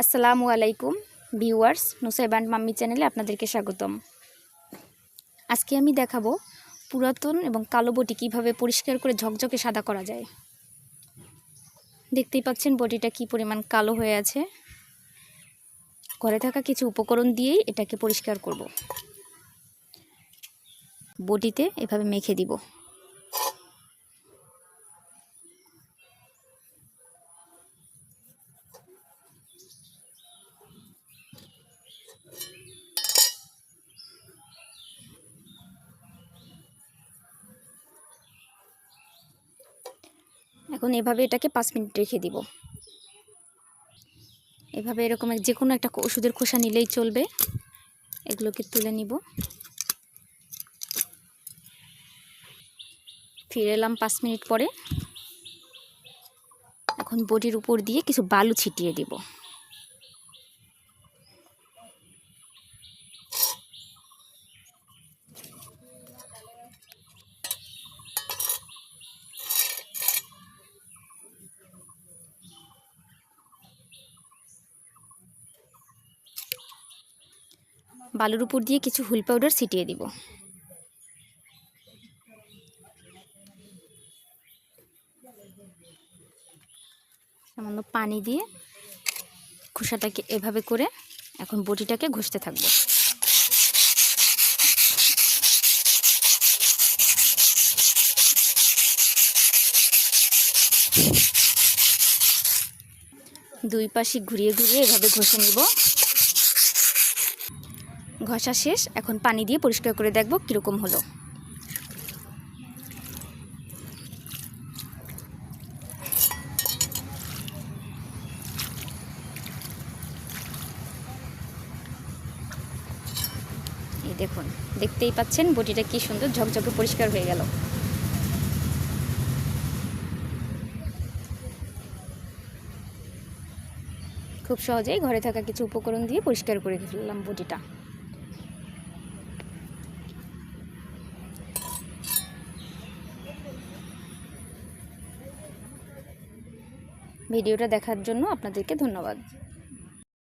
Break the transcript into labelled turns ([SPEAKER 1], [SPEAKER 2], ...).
[SPEAKER 1] আসসালামু আলাইকুম, viewers নুসাইবান mummy চ্যানেলে আপনাদেরকে স্বাগতম। আজকে আমি দেখাবো পুরাতন এবং কালো বটি কীভাবে পরিষ্কার করে ঝকঝকে সাদা করা যায়। দেখতেই পাচ্ছেন বটিটা কি পরিমাণ কালো হয়ে আছে। ঘরে থাকা কিছু উপকরণ দিয়েই এটাকে পরিষ্কার করব। বটিতে এভাবে মেখে দিব। এখন এভাবে এটাকে পাঁচ মিনিট রেখে দিব। এভাবে এরকম যে কোনো একটা ওষুধের খোসা নিলেই চলবে। এগুলোকে তুলে নিব। ফিরে এলাম পাঁচ মিনিট পরে। এখন বডির উপর দিয়ে কিছু বালু ছিটিয়ে দিব। বালুর উপর দিয়ে কিছু হুল পাউডার ছিটিয়ে দিব। সামান্য পানি দিয়ে খোসাটাকে এভাবে করে এখন বটিটাকে ঘষতে থাকব। দুই পাশে ঘুরিয়ে ঘুরিয়ে এভাবে ঘষে নিব। ঘষা শেষ, এখন পানি দিয়ে পরিষ্কার করে দেখব কীরকম হলো। এই দেখুন, দেখতেই পাচ্ছেন বটিটা কি সুন্দর ঝকঝকে পরিষ্কার হয়ে গেল। খুব সহজেই ঘরে থাকা কিছু উপকরণ দিয়ে পরিষ্কার করে ফেললাম বটিটা। ভিডিওটা দেখার জন্য আপনাদেরকে ধন্যবাদ।